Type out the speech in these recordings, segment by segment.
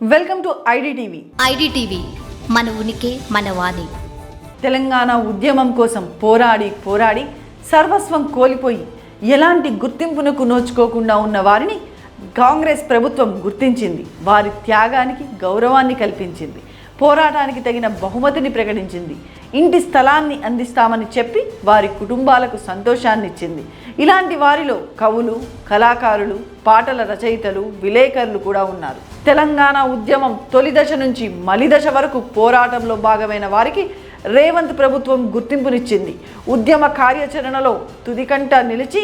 Welcome to IDTV. IDTV మన ఉనికి మన వాణి. తెలంగాణ ఉద్యమం కోసం పోరాడి పోరాడి సర్వస్వం కోల్పోయి ఎలాంటి గుర్తింపునకు నోచుకోకుండా ఉన్న వారిని కాంగ్రెస్ ప్రభుత్వం గుర్తించింది. వారి త్యాగానికి గౌరవాన్ని కల్పించింది. పోరాటానికి తగిన బహుమతిని ప్రకటించింది. ఇంటి స్థలాన్ని అందిస్తామని చెప్పి వారి కుటుంబాలకు సంతోషాన్ని ఇచ్చింది ఇలాంటి వారిలో కవులు కళాకారులు పాటల రచయితలు విలేకరులు కూడా ఉన్నారు. తెలంగాణ ఉద్యమం తొలి దశ నుంచి మలిదశ వరకు పోరాటంలో భాగమైన వారికి రేవంత్ ప్రభుత్వం గుర్తింపునిచ్చింది. ఉద్యమ కార్యాచరణలో తుదికంట నిలిచి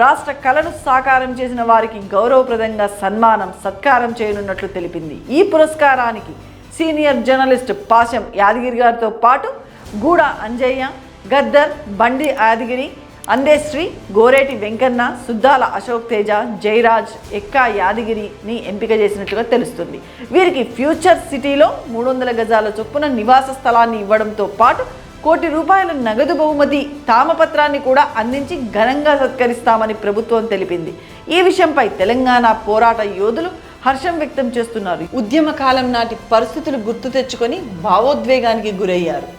రాష్ట్ర కళను సాకారం చేసిన వారికి గౌరవప్రదంగా సన్మానం సత్కారం చేయనున్నట్లు తెలిపింది. ఈ పురస్కారానికి సీనియర్ జర్నలిస్ట్ పాశం యాదగిరి గారితో పాటు గూడ అంజయ్య గద్దర్ బండి యాదగిరి అందేశ్రీ గోరేటి వెంకన్న సుద్దాల అశోక్ తేజ జయరాజ్ ఎక్కా యాదగిరిని ఎంపిక చేసినట్లుగా తెలుస్తుంది. వీరికి ఫ్యూచర్ సిటీలో మూడు వందల గజాల చొప్పున నివాస స్థలాన్ని ఇవ్వడంతో పాటు కోటి రూపాయల నగదు బహుమతి తామపత్రాన్ని కూడా అందించి ఘనంగా సత్కరిస్తామని ప్రభుత్వం తెలిపింది. ఈ విషయంపై తెలంగాణ పోరాట యోధులు హర్షం వ్యక్తం చేస్తున్నారు. ఉద్యమ కాలం నాటి పరిస్థితులు గుర్తు తెచ్చుకొని భావోద్వేగానికి గురయ్యారు.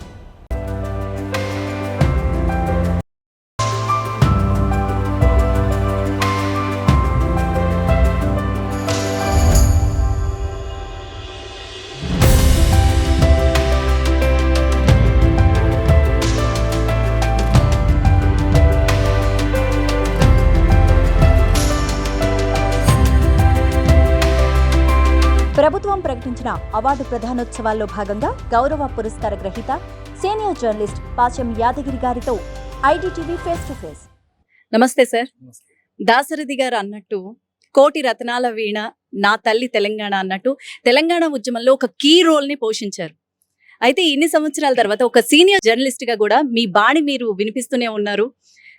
ప్రకటించిన అవార్డు ప్రధానోత్సవాల్లో భాగంగా గౌరవ పురస్కార గ్రహీత సీనియర్ జర్నలిస్ట్ పాచం యాదగిరి గారితో I D T V face to face. నమస్తే సార్. దాసరథి గారు అన్నట్టు కోటి రత్నాల వీణ నా తల్లి తెలంగాణ అన్నట్టు తెలంగాణ ఉద్యమంలో ఒక కీ రోల్ని పోషించారు. అయితే ఇన్ని సంవత్సరాల తర్వాత ఒక సీనియర్ జర్నలిస్ట్గా కూడా మీ బాణి మీరు వినిపిస్తూనే ఉన్నారు.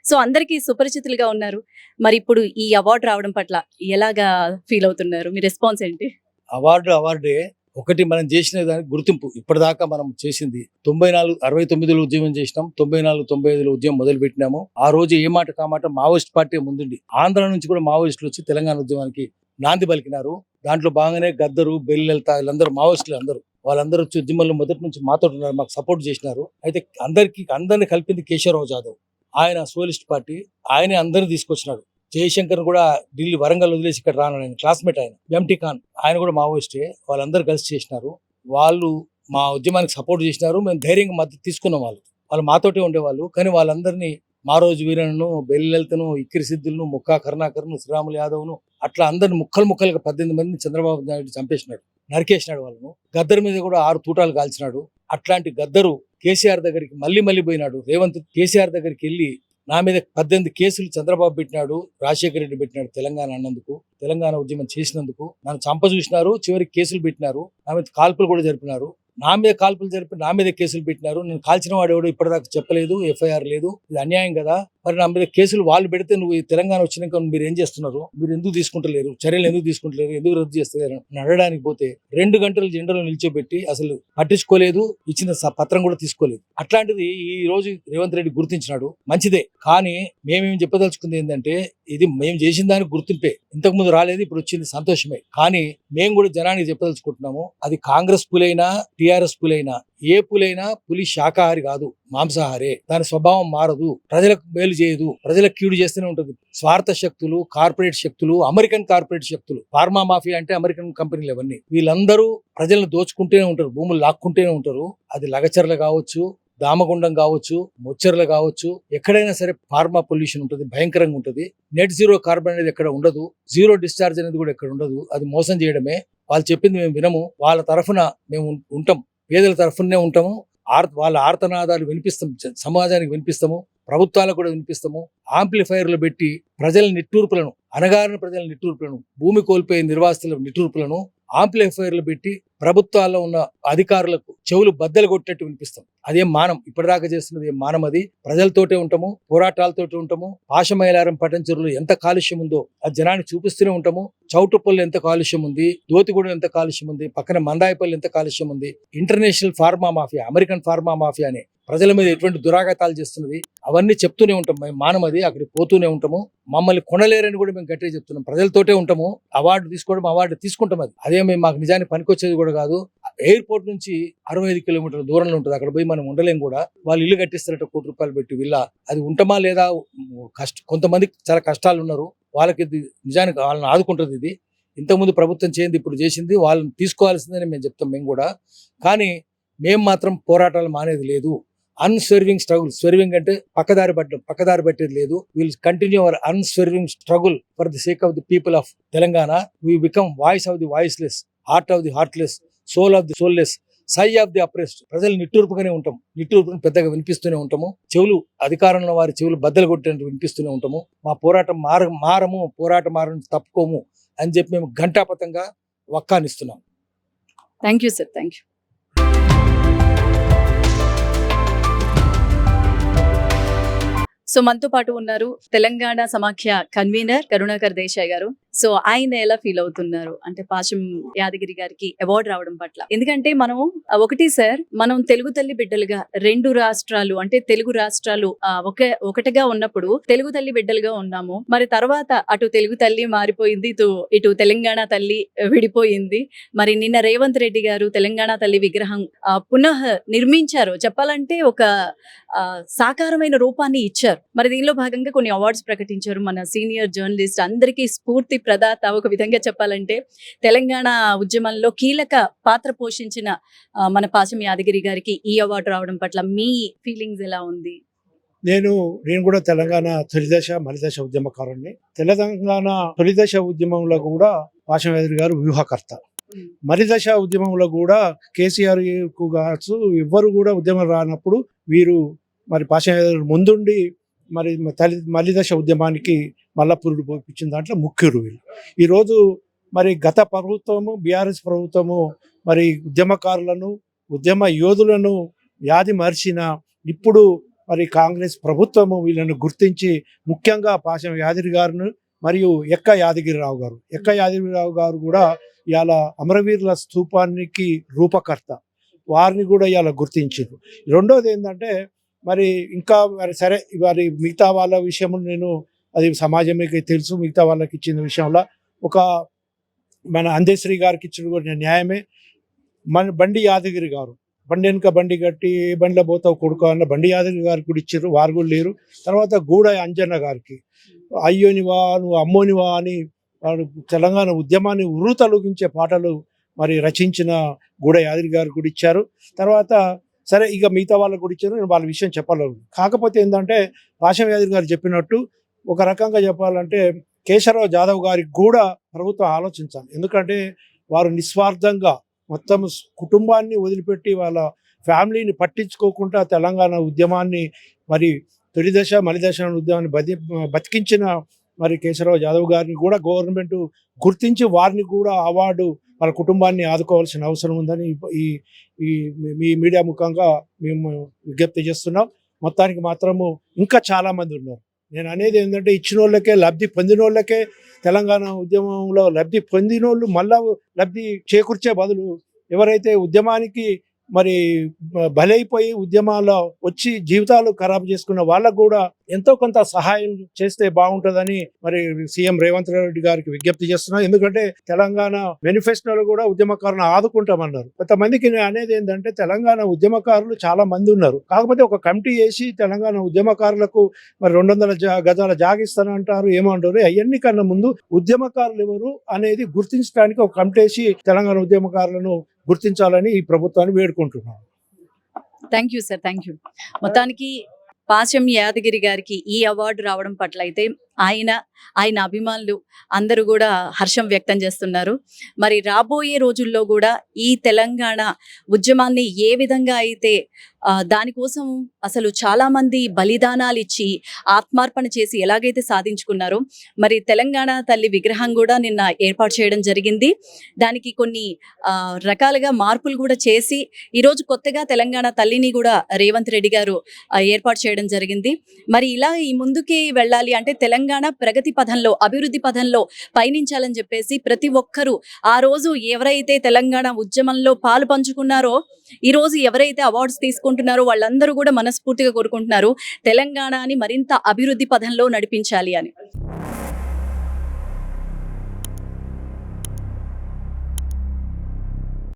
సో అందరికీ సుపరిచితులుగా ఉన్నారు. మరి ఇప్పుడు ఈ అవార్డు రావడం పట్ల ఎలాగా ఫీల్ అవుతున్నారు? మీ రెస్పాన్స్ ఏంటి? అవార్డు అవార్డే ఒకటి మనం చేసిన దానికి గుర్తింపు. ఇప్పటిదాకా మనం చేసింది తొంభై నాలుగు అరవై తొమ్మిదిలో ఉద్యమం చేసినాం. తొంభై నాలుగు తొంభై ఐదులో ఉద్యమం మొదలు పెట్టినాము ఆ రోజు ఏ మాట కామాట మావోయిస్ట్ పార్టీ ముందుండి. ఆంధ్ర నుంచి కూడా మావోయిస్టులు వచ్చి తెలంగాణ ఉద్యమానికి నాంది పలికినారు. దాంట్లో బాగానే గద్దరు బెల్లెల్తా వీళ్ళందరూ మావోయిస్టులు అందరూ వాళ్ళందరూ వచ్చి ఉద్యమంలో మొదటి నుంచి మాతో ఉన్నారు మాకు సపోర్ట్ చేసినారు. అయితే అందరికీ అందరిని కలిపింది కేశవరావు జాదవ్. ఆయన సోలిస్ట్ పార్టీ. ఆయనే అందరిని తీసుకొచ్చినాడు. జయశంకర్ కూడా ఢిల్లీ వరంగల్ వదిలేసి ఇక్కడ రాను. ఆయన క్లాస్మేట్ ఆయన ఎంటీ ఖాన్. ఆయన కూడా మావోయిస్టే. వాళ్ళందరూ కలిసి చేసినారు. వాళ్ళు మా ఉద్యమానికి సపోర్ట్ చేసినారు. మేము ధైర్యంగా మద్దతు తీసుకున్న వాళ్ళు. వాళ్ళు మాతోటే ఉండేవాళ్ళు. కానీ వాళ్ళందరినీ మారోజు వీరన్ను బెల్లెల్తను ఇక్కిరి సిద్ధులను ముక్కా కరుణాకర్ను శ్రీరాములు యాదవ్ను అట్లా అందరిని ముక్కలు ముక్కలుగా పద్దెనిమిది మందిని చంద్రబాబు నాయుడు చంపేసినాడు. నరికేసినాడు వాళ్ళను. గద్దర్ మీద కూడా ఆరు తూటాలు కాల్చినాడు. అట్లాంటి గద్దరు కేసీఆర్ దగ్గరికి మళ్ళీ మళ్ళీ పోయినాడు. రేవంత్ కేసీఆర్ దగ్గరికి వెళ్ళి నా మీద పద్దెనిమిది కేసులు చంద్రబాబు పెట్టినాడు రాజశేఖర రెడ్డి పెట్టినాడు తెలంగాణ అన్నందుకు తెలంగాణ ఉద్యమం చేసినందుకు. నన్ను చంప చూసినారు చివరికి కేసులు పెట్టినారు. నా మీద కాల్పులు కూడా జరిపినారు. నా మీద కాల్పులు జరిపి నా మీద కేసులు పెట్టినారు. నేను కాల్చిన వాడు ఎవడు ఇప్పటిదాకా చెప్పలేదు ఎఫ్ఐఆర్ లేదు. ఇది అన్యాయం కదా. మరి నా మీద కేసులు వాళ్ళు పెడితే నువ్వు ఈ తెలంగాణ వచ్చినాక మీరు ఏం చేస్తున్నారు? మీరు ఎందుకు తీసుకుంటలేరు? చర్యలు ఎందుకు తీసుకుంటలేరు? ఎందుకు రద్దు చేస్తలేరు? అని అడగడానికి పోతే రెండు గంటలు జెండలో నిల్చోబెట్టి అసలు పట్టించుకోలేదు ఇచ్చిన స- పత్రం కూడా తీసుకోలేదు. అట్లాంటిది ఈ రోజు రేవంత్ రెడ్డి గుర్తించినాడు. మంచిదే. కానీ మేమేం చెప్పదలుచుకుంది ఏంటంటే ఇది మేము చేసిన దానికి గుర్తింపే. ఇంతకు ముందు రాలేదు ఇప్పుడు వచ్చింది సంతోషమే. కానీ మేము కూడా జనానికి చెప్పదలుచుకుంటున్నాము అది కాంగ్రెస్ పులైనా టిఆర్ఎస్ పులైనా ఏ పులైనా పులి శాకాహారి కాదు మాంసాహారే. దాని స్వభావం మారదు ప్రజలకు మేలు చేయదు ప్రజలకు కీడు చేస్తూనే ఉంటుంది. స్వార్థ శక్తులు కార్పొరేట్ శక్తులు అమెరికన్ కార్పొరేట్ శక్తులు ఫార్మా మాఫియా అంటే అమెరికన్ కంపెనీలు అవన్నీ వీళ్ళందరూ ప్రజలను దోచుకుంటూనే ఉంటారు భూములు లాక్కుంటూనే ఉంటారు. అది లగచర్లు కావచ్చు దామగుండం కావచ్చు ముచ్చర్లు కావచ్చు ఎక్కడైనా సరే ఫార్మా పొల్యూషన్ ఉంటుంది భయంకరంగా ఉంటుంది. నెట్ జీరో కార్బన్ అనేది ఎక్కడ ఉండదు జీరో డిశ్చార్జ్ అనేది కూడా ఎక్కడ ఉండదు. అది మోసం చేయడమే. వాళ్ళు చెప్పింది మేము వినము. వాళ్ళ తరఫున మేము ఉంటాం. పేదల తరఫునే ఉంటాము. ఆర్ వాళ్ళ ఆర్తనాదాలు వినిపిస్తాం. సమాజానికి వినిపిస్తాము. ప్రభుత్వాలకు కూడా వినిపిస్తాము. ఆంప్లిఫైర్లు పెట్టి ప్రజల నిట్టూర్పులను అనగారిన ప్రజల నిట్టూర్పులను భూమి కోల్పోయే నిర్వాసితుల నిట్టూర్పులను ఆంప్లిఫైర్లు పెట్టి ప్రభుత్వాల్లో ఉన్న అధికారులకు చెవులు బద్దలు కొట్టేట్టు వినిపిస్తాం అదే మానం. ఇప్పటిదాకా చేస్తున్నది మానం అది? ప్రజలతోటే ఉంటాము పోరాటాలతోటి ఉంటాము పాశమైలారం పటంచెరులు ఎంత కాలుష్యం ఉందో అది జనానికి చూపిస్తూనే ఉంటాము. చౌటుపల్లి ఎంత కాలుష్యం ఉంది? దోతిగూడెం ఎంత కాలుష్యం ఉంది? పక్కన మందాయిపల్లి ఎంత కాలుష్యం ఉంది? International pharma mafia American pharma mafia అనే ప్రజల మీద ఎటువంటి దురాఘాతాలు చేస్తున్నది అవన్నీ చెప్తూనే ఉంటాం మేము. మానమది అక్కడికి పోతూనే ఉంటాము. మమ్మల్ని కొనలేరని కూడా మేము గట్టిగా చెప్తున్నాం. ప్రజలతోటే ఉంటాము. అవార్డు తీసుకోవడం అవార్డు తీసుకుంటాం అది. అదే మేము మాకు నిజానికి పనికొచ్చేది కూడా కాదు. ఎయిర్పోర్ట్ నుంచి అరవై ఐదు కిలోమీటర్ల దూరంలో ఉంటుంది. అక్కడ పోయి మనం ఉండలేం కూడా. వాళ్ళు ఇల్లు కట్టిస్తారట కోటి రూపాయలు పెట్టి విల్లా. అది ఉంటామా లేదా? కష్ట కొంతమంది చాలా కష్టాలు ఉన్నారు. వాళ్ళకి ఇది నిజానికి వాళ్ళని ఆదుకుంటుంది ఇది. ఇంతకుముందు ప్రభుత్వం చేయింది ఇప్పుడు చేసింది. వాళ్ళని తీసుకోవాల్సిందని మేము చెప్తాం మేము కూడా. కానీ మేము మాత్రం పోరాటాలు మానేది లేదు. అన్సర్వింగ్ స్ట్రగుల్ సర్వింగ్ అంటే పక్కదారి పట్టడం పక్కదారి పట్టేది లేదు. Will continue our unswerving struggle for the sake of the people of Telangana. We become voice of the voiceless heart of the heartless soul of the soulless sigh of the oppressed ప్రజలు నిట్టూర్పుగానే ఉంటాం నిట్టూర్పును పెద్దగా వినిపిస్తూనే ఉంటాము. చెవులు అధికారంలో వారి చెవులు బద్దలు కొట్టినట్టు వినిపిస్తూనే ఉంటాము. మా పోరాటం మార మారము పోరాట మారని తప్పుకోము అని చెప్పి మేము ఘంటాపథంగా వక్కానిస్తున్నాం. Thank you sir thank you so మనతో పాటు ఉన్నారు తెలంగాణ సమాఖ్య కన్వీనర్ కరుణాకర్ దేశాయ్ గారు. సో ఆయన ఎలా ఫీల్ అవుతున్నారు? అంటే పాశం యాదగిరి గారికి అవార్డు రావడం పట్ల. ఎందుకంటే మనం ఒకటి సార్ మనం తెలుగు తల్లి బిడ్డలుగా రెండు రాష్ట్రాలు అంటే తెలుగు రాష్ట్రాలు ఆ, ఒక ఒకటిగా ఉన్నప్పుడు తెలుగు తల్లి బిడ్డలుగా ఉన్నాము. మరి తర్వాత అటు తెలుగు తల్లి మారిపోయింది ఇటు ఇటు తెలంగాణ తల్లి విడిపోయింది. మరి నిన్న రేవంత్ రెడ్డి గారు తెలంగాణ తల్లి విగ్రహం పునః నిర్మించారు. చెప్పాలంటే ఒక ఆ, సాకారమైన రూపాన్ని ఇచ్చారు. మరి దీనిలో భాగంగా కొన్ని అవార్డ్స్ ప్రకటించారు మన సీనియర్ జర్నలిస్ట్. అందరికీ స్ఫూర్తి ప్రదాత ఒక విధంగా చెప్పాలంటే తెలంగాణ ఉద్యమంలో కీలక పాత్ర పోషించిన మన పాశం యాదగిరి గారికి ఈ అవార్డు రావడం పట్ల మీ ఫీలింగ్స్ ఎలా ఉంది? నేను నేను కూడా తెలంగాణ తొలిదశ మలిదశ ఉద్యమకారుణ్ణి. తెలంగాణ తొలిదశ ఉద్యమంలో కూడా పాశమేదరి గారు వ్యూహకర్త. మలిదశ ఉద్యమంలో కూడా కేసీఆర్కు కావచ్చు ఎవ్వరు కూడా ఉద్యమం రానప్పుడు వీరు మరి పాశమేదరి ముందుండి మరి తల్లి మలిదశ ఉద్యమానికి మల్లపురుడు పోపించిన దాంట్లో ముఖ్యులు వీళ్ళు. ఈరోజు మరి గత ప్రభుత్వము బీఆర్ఎస్ ప్రభుత్వము మరి ఉద్యమకారులను ఉద్యమ యోధులను వ్యాధి మరిచిన ఇప్పుడు మరి కాంగ్రెస్ ప్రభుత్వము వీళ్ళను గుర్తించి ముఖ్యంగా పాశం యాదగిరి గారును మరియు ఎక్క యాదగిరిరావు గారు. ఎక్క యాదగిరిరావు గారు కూడా ఇవాళ అమరవీరుల స్థూపానికి రూపకర్త. వారిని కూడా ఇవాళ గుర్తించారు రెండోది ఏంటంటే మరి ఇంకా మరి సరే మరి మిగతా వాళ్ళ విషయంలో నేను అది సమాజంకి తెలుసు మిగతా వాళ్ళకి ఇచ్చిన విషయంలో. ఒక మన అందేశ్రీ గారికి ఇచ్చిన కూడా న్యాయమే. మన బండి యాదగిరి గారు బండి వెనుక బండి కట్టి ఏ బండిలో పోతావు కొడుకు అన్న బండి యాదగిరి గారికి కూడా ఇచ్చారు వారు కూడా లేరు. తర్వాత గూడ అంజన్న గారికి అయ్యోనివా నువ్వు అమ్మోనివా అని వాడు తెలంగాణ ఉద్యమాన్ని ఉర్రు తొలగించే పాటలు మరి రచించిన గూడ యాదగిరి గారు కూడా ఇచ్చారు. తర్వాత సరే ఇక మిగతా వాళ్ళకు కూడా ఇచ్చారు నేను వాళ్ళ విషయం చెప్పలేదు. కాకపోతే ఏంటంటే పాశం యాదగిరి గారు చెప్పినట్టు ఒక రకంగా చెప్పాలంటే కేశవరావు జాదవ్ గారికి కూడా ప్రభుత్వం ఆలోచించాలి. ఎందుకంటే వారు నిస్వార్థంగా మొత్తం కుటుంబాన్ని వదిలిపెట్టి వాళ్ళ ఫ్యామిలీని పట్టించుకోకుండా తెలంగాణ ఉద్యమాన్ని మరి తొలిదశ మలిదశ ఉద్యమాన్ని బతి బతికించిన మరి కేశవరావు యాదవ్ గారిని కూడా గవర్నమెంట్ గుర్తించి వారిని కూడా అవార్డు వాళ్ళ కుటుంబాన్ని ఆదుకోవాల్సిన అవసరం ఉందని ఈ ఈ మీ మీడియా ముఖంగా మేము విజ్ఞప్తి చేస్తున్నాం. మొత్తానికి మాత్రము ఇంకా చాలామంది ఉన్నారు. నేను అనేది ఏంటంటే ఇచ్చిన వాళ్ళకే లబ్ధి పొందిన వాళ్ళకే తెలంగాణ ఉద్యమంలో లబ్ధి పొందిన వాళ్ళు మళ్ళా లబ్ధి చేకూర్చే బదులు ఎవరైతే ఉద్యమానికి మరి బలైపోయి ఉద్యమాల్లో వచ్చి జీవితాలు ఖరాబు చేసుకున్న వాళ్ళకు కూడా ఎంతో కొంత సహాయం చేస్తే బాగుంటుందని మరి సీఎం రేవంత్ రెడ్డి గారికి విజ్ఞప్తి చేస్తున్నాం. ఎందుకంటే తెలంగాణ మేనిఫెస్టోలో కూడా ఉద్యమకారులను ఆదుకుంటామన్నారు. కొంతమందికి నేను అనేది ఏంటంటే తెలంగాణ ఉద్యమకారులు చాలా మంది ఉన్నారు. కాకపోతే ఒక కమిటీ వేసి తెలంగాణ ఉద్యమకారులకు మరి రెండు వందల జా- గజాల జాగిస్తానంటారు ఏమంటారు అవన్నీ కన్నా ముందు ఉద్యమకారులు ఎవరు అనేది గుర్తించడానికి ఒక కమిటీ వేసి తెలంగాణ ఉద్యమకారులను గుర్తించాలని ఈ ప్రభుత్వాన్ని వేడుకుంటున్నాను thank you sir thank you మొత్తానికి పాశం యాదగిరి గారికి ఈ అవార్డు రావడం పట్ల అయితే ఆయన ఆయన అభిమానులు అందరూ కూడా హర్షం వ్యక్తం చేస్తున్నారు. మరి రాబోయే రోజుల్లో కూడా ఈ తెలంగాణ ఉద్యమాన్ని ఏ విధంగా అయితే దానికోసం అసలు చాలా మంది బలిదానాలు ఇచ్చి ఆత్మార్పణ చేసి ఎలాగైతే సాధించుకున్నారో మరి తెలంగాణ తల్లి విగ్రహం కూడా నిన్న ఏర్పాటు చేయడం జరిగింది. దానికి కొన్ని ఆ, రకాలుగా మార్పులు కూడా చేసి ఈరోజు కొత్తగా తెలంగాణ తల్లిని కూడా రేవంత్ రెడ్డి గారు ఏర్పాటు చేయడం జరిగింది. మరి ఇలా ఈ ముందుకి వెళ్ళాలి అంటే తెలంగాణ తెలంగాణ ప్రగతి పథంలో అభివృద్ధి పథంలో పయనించాలని చెప్పేసి ప్రతి ఒక్కరూ ఆ రోజు ఎవరైతే తెలంగాణ ఉద్యమంలో పాలు పంచుకున్నారో ఈ రోజు ఎవరైతే అవార్డ్స్ తీసుకుంటున్నారో వాళ్ళందరూ కూడా మనస్ఫూర్తిగా కోరుకుంటున్నారు తెలంగాణని మరింత అభివృద్ధి పథంలో నడిపించాలి అని.